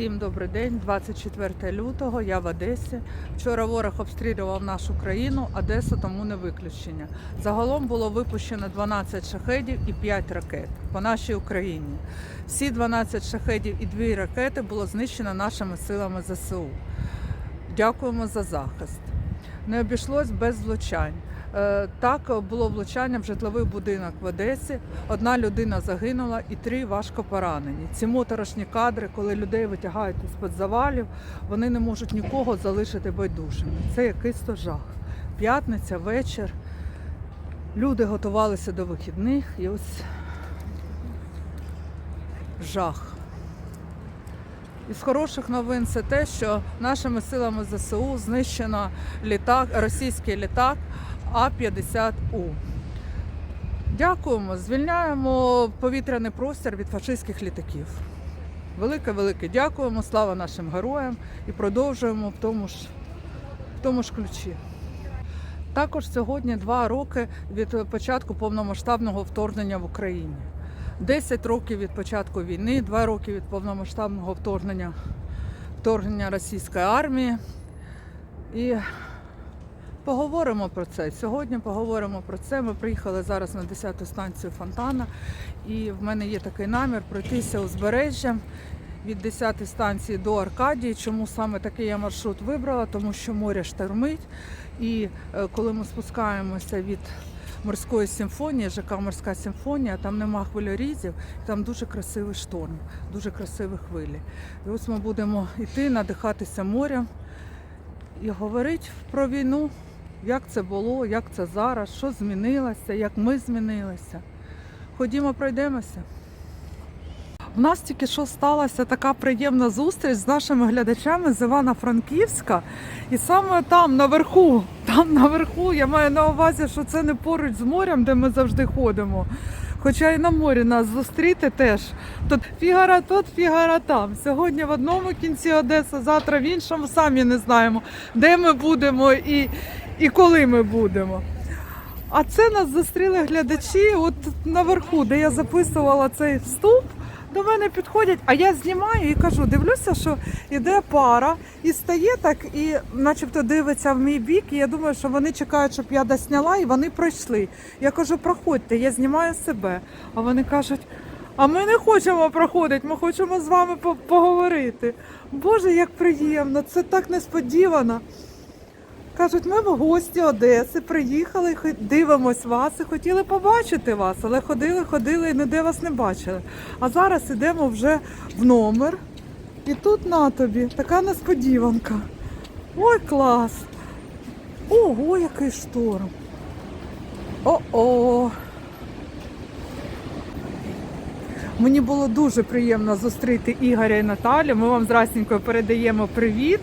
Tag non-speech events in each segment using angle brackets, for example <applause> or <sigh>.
Всім добрий день, 24 лютого, я в Одесі. Вчора ворог обстрілював нашу країну, Одесу тому не виключення. Загалом було випущено 12 шахедів і 5 ракет по нашій Україні. Всі 12 шахедів і 2 ракети було знищено нашими силами ЗСУ. Дякуємо за захист. Не обійшлось без влучань. Е, Так, було влучання в житловий будинок в Одесі. Одна людина загинула і три важко поранені. Ці моторошні кадри, коли людей витягають із-під завалів, вони не можуть нікого залишити байдужими. Це якийсь жах. П'ятниця, вечір. Люди готувалися до вихідних і ось жах. Із хороших новин це те, що нашими силами ЗСУ знищено літак, російський літак А-50У. Дякуємо, звільняємо повітряний простір від фашистських літаків. Велике, велике дякуємо, слава нашим героям і продовжуємо в тому ж, в тому ж ключі. Також сьогодні два роки від початку повномасштабного вторгнення в Україні. 10 років від початку війни, 2 роки від повномасштабного вторгнення, вторгнення російської армії. І поговоримо про це. Сьогодні поговоримо про це. Ми приїхали зараз на 10-ту станцію Фонтана, і в мене є такий намір пройтися узбережжям від 10-ї станції до Аркадії. Чому саме такий я маршрут вибрала? Тому що море штормить. І е, коли ми спускаємося від морської симфонії, ЖК Морська симфонія, там нема хвильорізів, там дуже красивий шторм, дуже красиві хвилі. І ось ми будемо йти, надихатися морем і говорити про війну, як це було, як це зараз, що змінилося, як ми змінилися. Ходімо, пройдемося. У нас тільки що сталася така приємна зустріч з нашими глядачами з Івано-Франківська. І саме там наверху, там наверху, я маю на увазі, що це не поруч з морем, де ми завжди ходимо. Хоча і на морі нас зустріти теж. Тут фігара тут, фігара там. Сьогодні в одному кінці Одеси, завтра в іншому, самі не знаємо, де ми будемо і, і коли ми будемо. А це нас зустріли глядачі от наверху, де я записувала цей вступ. До мене підходять, а я знімаю і кажу, дивлюся, що йде пара і стає так, і начебто дивиться в мій бік. І я думаю, що вони чекають, щоб я досняла, і вони пройшли. Я кажу, проходьте, я знімаю себе. А вони кажуть, а ми не хочемо проходити, ми хочемо з вами поговорити. Боже, як приємно, це так несподівано. Кажуть, ми в гості Одеси приїхали, дивимось вас і хотіли побачити вас, але ходили, ходили і ніде вас не бачили. А зараз йдемо вже в номер. І тут на тобі така несподіванка. Ой, клас! Ого, який шторм! О-о! Мені було дуже приємно зустріти Ігоря і Наталю. Ми вам з Расінькою передаємо привіт.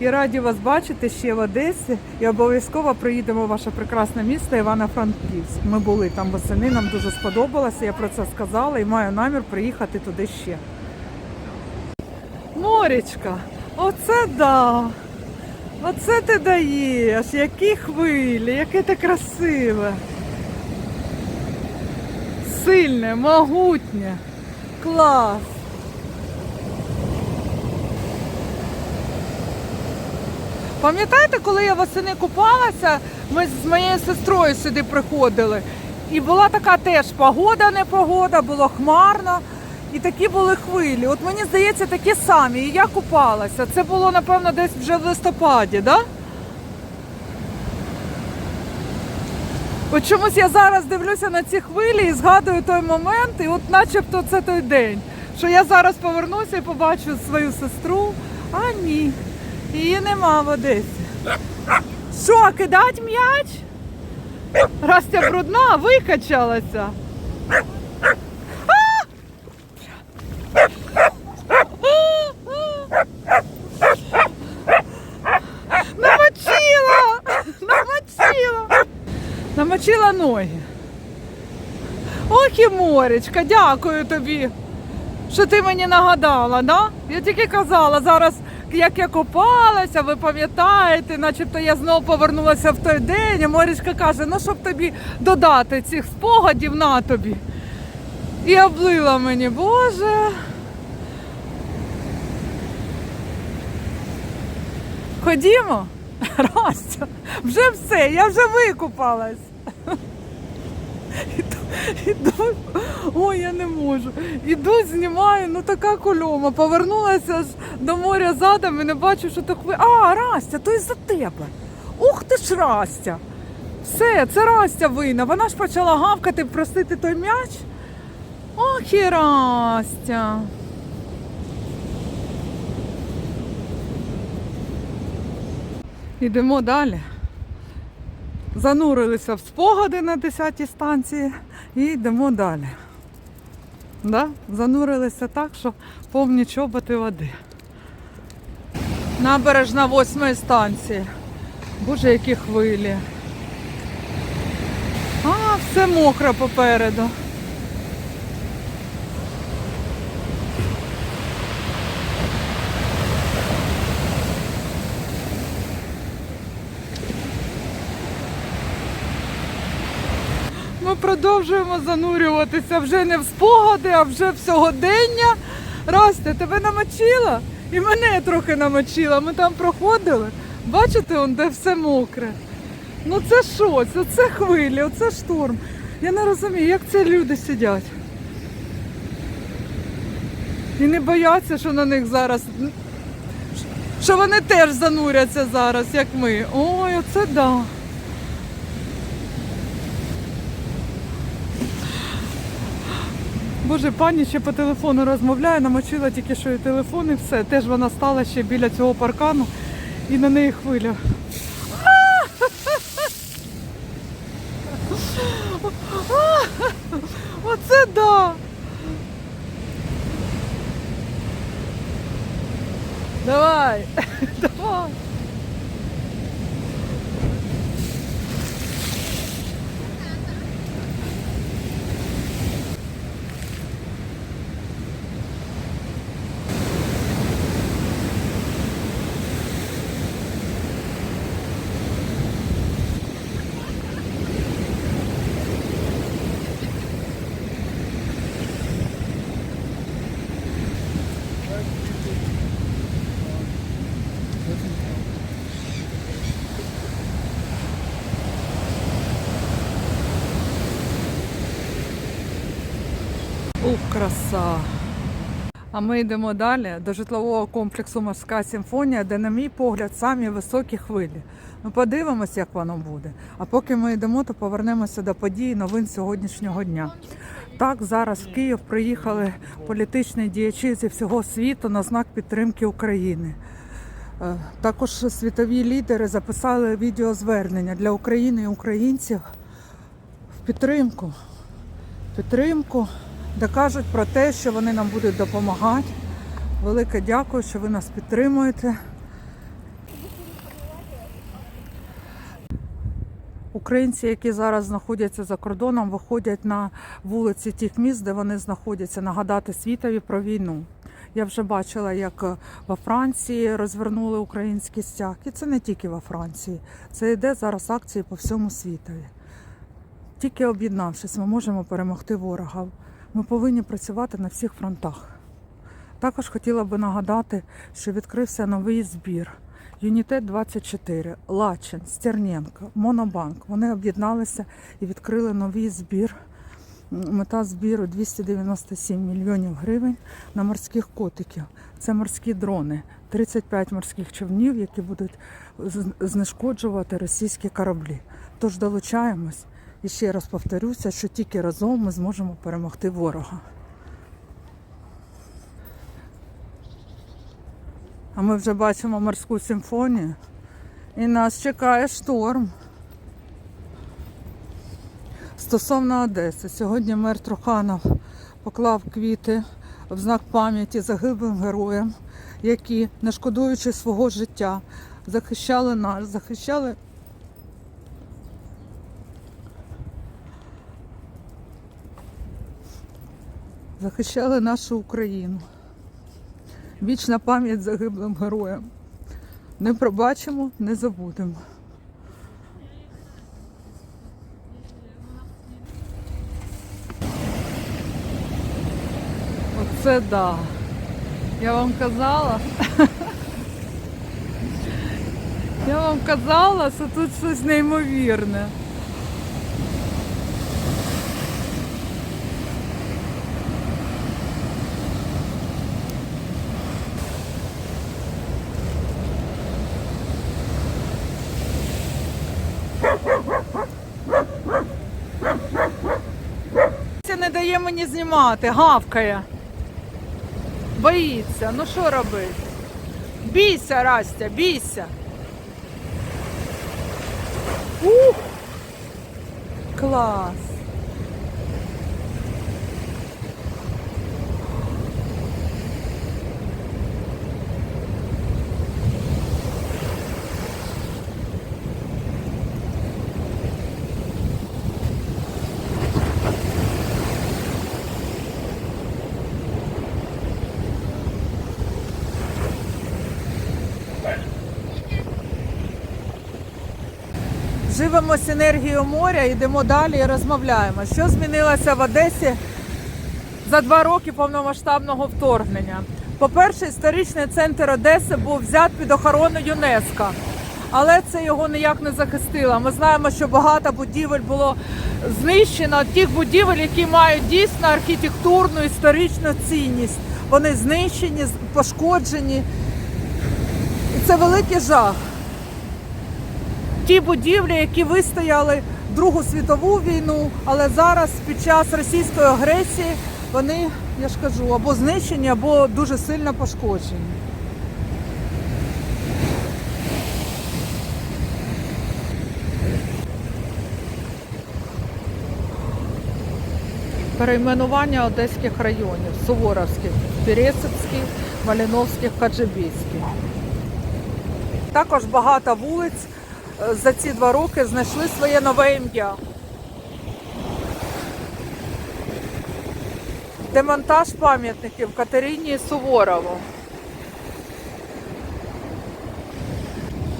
І раді вас бачити ще в Одесі. І обов'язково приїдемо в ваше прекрасне місто Івано-Франківськ. Ми були там восени, нам дуже сподобалося. Я про це сказала і маю намір приїхати туди ще. Морічка, оце да. Оце ти даєш, які хвилі, яке ти красиве. Сильне, могутнє. Клас. Пам'ятаєте, коли я восени купалася, ми з моєю сестрою сюди приходили. І була така теж погода, не погода, було хмарно. І такі були хвилі. От мені здається, такі самі. І я купалася. Це було, напевно, десь вже в листопаді, да? От чомусь я зараз дивлюся на ці хвилі і згадую той момент, і от начебто це той день, що я зараз повернуся і побачу свою сестру. А ні, її нема в. Що, кидать м'яч? Растя брудна, викачалася. Намочила! Намочила! Намочила ноги. Ох і моречка, дякую тобі, що ти мені нагадала, да? Я тільки казала зараз, як я купалася, ви пам'ятаєте, начебто я знову повернулася в той день, а морічка каже, ну щоб тобі додати цих спогадів на тобі. І облила мені, Боже. Ходімо, <laughs> Раз, вже все, я вже викупалась. Іду, ой, я не можу. Іду, знімаю, ну така кульома. Повернулася до моря задом і не бачу, що так ви. А, Растя, то із-за тебе. Ух ти ж Растя. Все, це Растя винна. Вона ж почала гавкати, просити той м'яч. Ох і Растя. Йдемо далі. Занурилися в спогади на 10-й станції і йдемо далі. Да? Занурилися так, що повні чоботи води. Набережна восьмої станції. Боже, які хвилі. А, все мокро попереду. Ми продовжуємо занурюватися вже не в спогади, а вже в сьогодення. Растя, тебе намочила? І мене трохи намочила. Ми там проходили. Бачите, он, де все мокре. Ну це що? Це, це хвилі, оце шторм. Я не розумію, як це люди сидять. І не бояться, що на них зараз. Що вони теж зануряться зараз, як ми. Ой, оце да. Боже, пані ще по телефону розмовляє, намочила тільки що і телефон і все. Теж вона стала ще біля цього паркану і на неї хвиля. <laughs> Оце да. Давай, <laughs> давай. Ух, краса. А ми йдемо далі до житлового комплексу Морська симфонія, де, на мій погляд, самі високі хвилі. Ну, подивимось, як воно буде. А поки ми йдемо, то повернемося до подій новин сьогоднішнього дня. Так, зараз в Київ приїхали політичні діячі зі всього світу на знак підтримки України. Е, Також світові лідери записали відеозвернення для України і українців в підтримку. Підтримку, де кажуть про те, що вони нам будуть допомагати. Велике дякую, що ви нас підтримуєте. Українці, які зараз знаходяться за кордоном, виходять на вулиці тих міст, де вони знаходяться, нагадати світові про війну. Я вже бачила, як во Франції розвернули український стяг. І це не тільки во Франції. Це йде зараз акції по всьому світові. Тільки об'єднавшись, ми можемо перемогти ворога. Ми повинні працювати на всіх фронтах. Також хотіла би нагадати, що відкрився новий збір. Юнітет 24, Лачин, Стерненко, Монобанк. Вони об'єдналися і відкрили новий збір. Мета збіру 297 мільйонів гривень на морських котиків. Це морські дрони, 35 морських човнів, які будуть знешкоджувати російські кораблі. Тож долучаємось. І ще раз повторюся, що тільки разом ми зможемо перемогти ворога. А ми вже бачимо морську симфонію. І нас чекає шторм. Стосовно Одеси, сьогодні мер Труханов поклав квіти в знак пам'яті загиблим героям, які, не шкодуючи свого життя, захищали нас, захищали захищали нашу Україну. Вічна пам'ять загиблим героям. Не пробачимо, не забудемо. Оце да. Я вам казала. <laughs> Я вам казала, що тут щось неймовірне. Це не дає мені знімати, гавкає. Боїться. Ну що робити? Бійся, Растя, бійся. Ух! Клас. Живемось енергією моря, йдемо далі і розмовляємо. Що змінилося в Одесі за два роки повномасштабного вторгнення? По-перше, історичний центр Одеси був взят під охорону ЮНЕСКО, але це його ніяк не захистило. Ми знаємо, що багато будівель було знищено, тих будівель, які мають дійсно архітектурну історичну цінність. Вони знищені, пошкоджені. І це великий жах ті будівлі, які вистояли Другу світову війну, але зараз під час російської агресії вони, я ж кажу, або знищені, або дуже сильно пошкоджені. Перейменування одеських районів Суворовських, Пересипський, Маліновських, Каджибійський. Також багато вулиць за ці два роки знайшли своє нове ім'я. Демонтаж пам'ятників Катерині Суворову.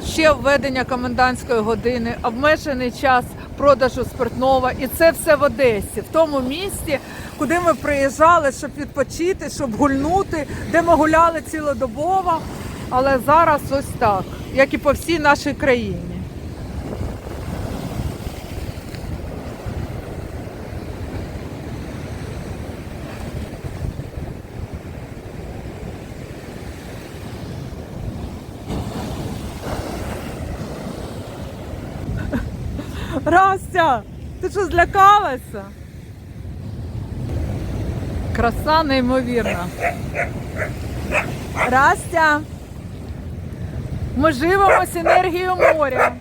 Ще введення комендантської години, обмежений час продажу спиртного. І це все в Одесі, в тому місті, куди ми приїжджали, щоб відпочити, щоб гульнути, де ми гуляли цілодобово. Але зараз ось так, як і по всій нашій країні. Растя, ти що злякалася? Краса неймовірна. Растя. Ми живемось енергією моря.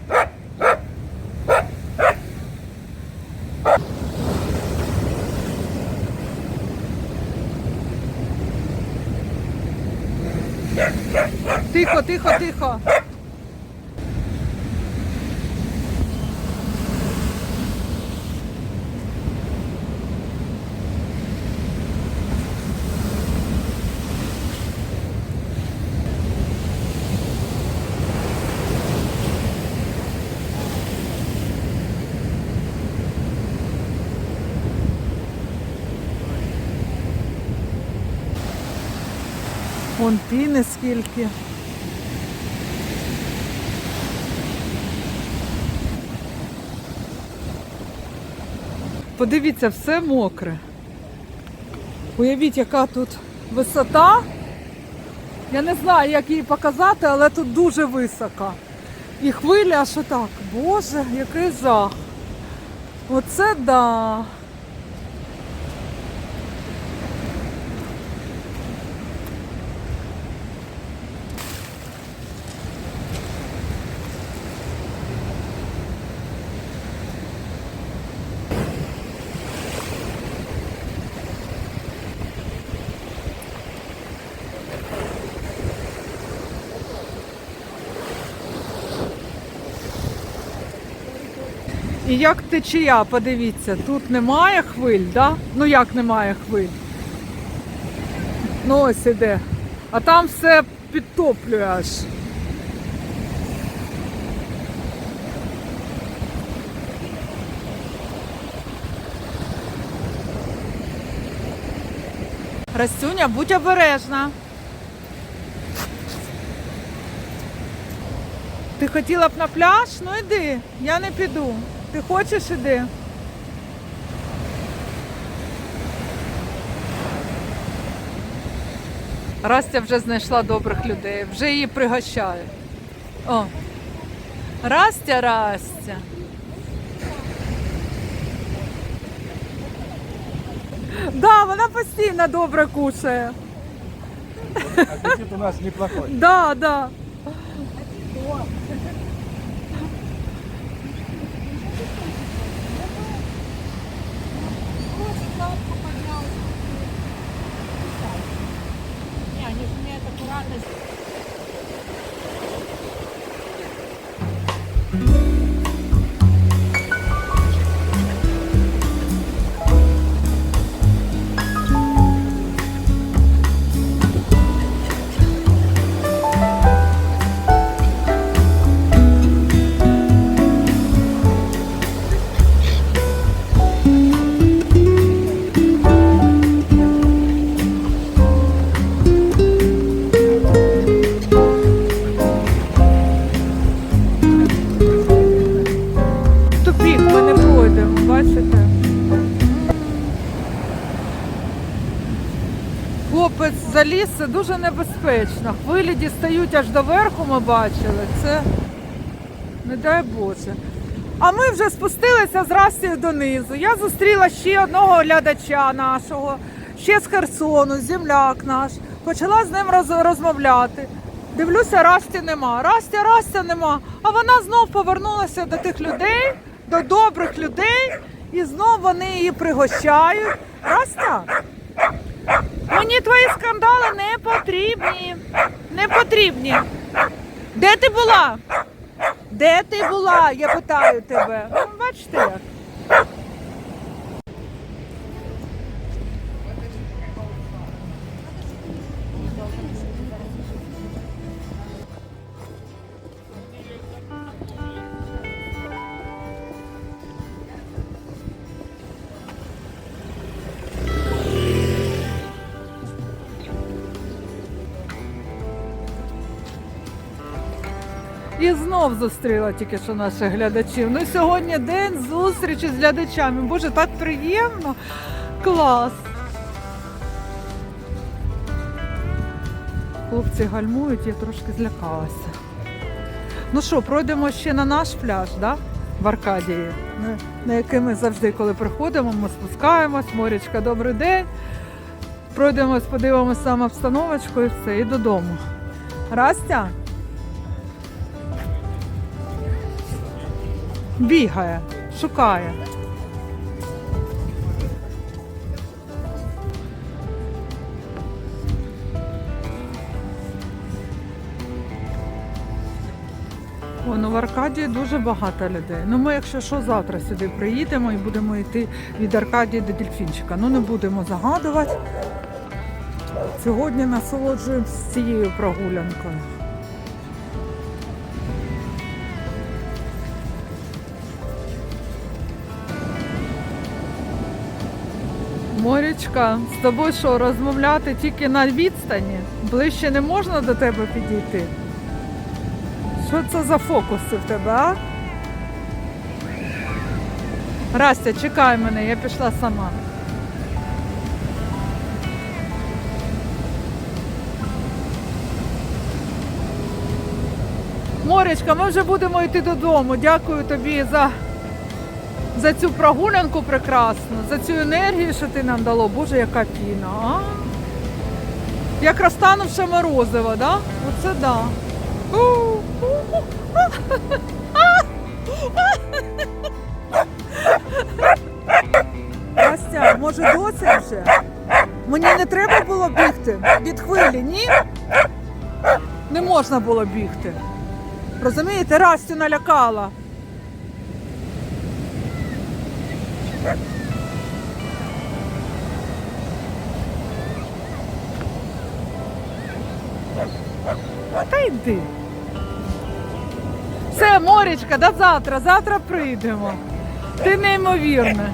Тихо, тихо, тихо. Вон піни скільки. Подивіться, все мокре. Уявіть, яка тут висота. Я не знаю, як її показати, але тут дуже висока. І хвиля аж отак. Боже, який жах. Оце да. І як течія, подивіться, тут немає хвиль, да? Ну як немає хвиль? Ну ось іде. А там все підтоплює аж. Растюня, будь обережна. Ти хотіла б на пляж? Ну йди, я не піду. Ти хочеш іди. Растя вже знайшла добрих людей, вже її пригощає. О, Растя, Растя. Да, вона постійно добре кушає. Аппетит у нас неплохой. Да, да. on this. Заліз, це дуже небезпечно. Хвилі дістають аж до верху, ми бачили. Це не дай Боже. А ми вже спустилися з Растію донизу. Я зустріла ще одного глядача нашого, ще з Херсону, земляк наш. Почала з ним роз- розмовляти. Дивлюся, Расті нема. Растя, Растя нема. А вона знов повернулася до тих людей, до добрих людей, і знов вони її пригощають. Растя, мені твої скандали не потрібні. Не потрібні. Де ти була? Де ти була? Я питаю тебе. Ну, бачите як. Знов зустріла тільки що наших глядачів. Ну сьогодні день зустрічі з глядачами. Боже, так приємно. Клас. Хлопці гальмують, я трошки злякалася. Ну що, пройдемо ще на наш пляж, да? в Аркадії, на, який ми завжди, коли приходимо, ми спускаємось, морячка, добрий день. Пройдемось, подивимося саме обстановочку і все, і додому. Растя? Бігає, шукає. О, ну в Аркадії дуже багато людей. Ну ми, якщо що, завтра сюди приїдемо і будемо йти від Аркадії до Дельфінчика. Ну не будемо загадувати. Сьогодні насолоджуємося цією прогулянкою. Морічка, з тобою що, розмовляти тільки на відстані? Ближче не можна до тебе підійти? Що це за фокуси в тебе, а? Растя, чекай мене, я пішла сама. Моречка, ми вже будемо йти додому. Дякую тобі за, за цю прогулянку прекрасну, за цю енергію, що ти нам дало. Боже, яка піна. А? Як розтанувше морозиво, да? Оце да. Настя, може досить вже? Мені не треба було бігти від хвилі, ні? Не можна було бігти. Розумієте, Растю налякала. Та йди. Все, Морічка, до завтра. Завтра прийдемо. Ти неймовірна.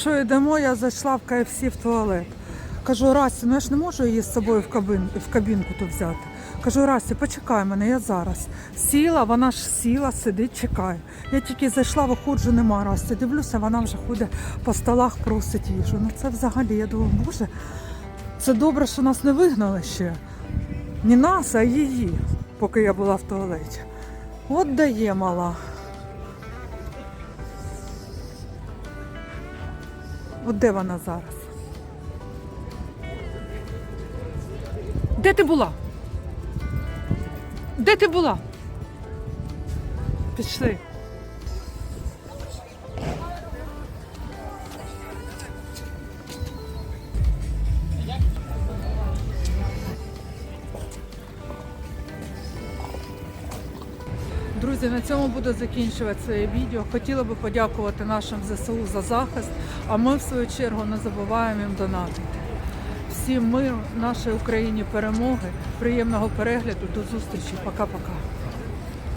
Що йдемо, я зайшла в КФС в туалет. Кажу, Расі, ну я ж не можу її з собою в, кабин, в кабінку ту взяти. Кажу, Расі, почекай мене, я зараз. Сіла, вона ж сіла, сидить, чекає. Я тільки зайшла, виходжу, нема Расі. Дивлюся, вона вже ходить по столах, просить їжу. Ну це взагалі, я думаю, боже, це добре, що нас не вигнали ще. Не нас, а її, поки я була в туалеті. От дає мала. От де вона зараз? Де ти була? Де ти була? Пішли. Друзі, на цьому буду закінчувати своє відео. Хотіла би подякувати нашим ЗСУ за захист, а ми в свою чергу не забуваємо їм донатити. Всім миру, нашій Україні перемоги, приємного перегляду, до зустрічі. Пока-пока.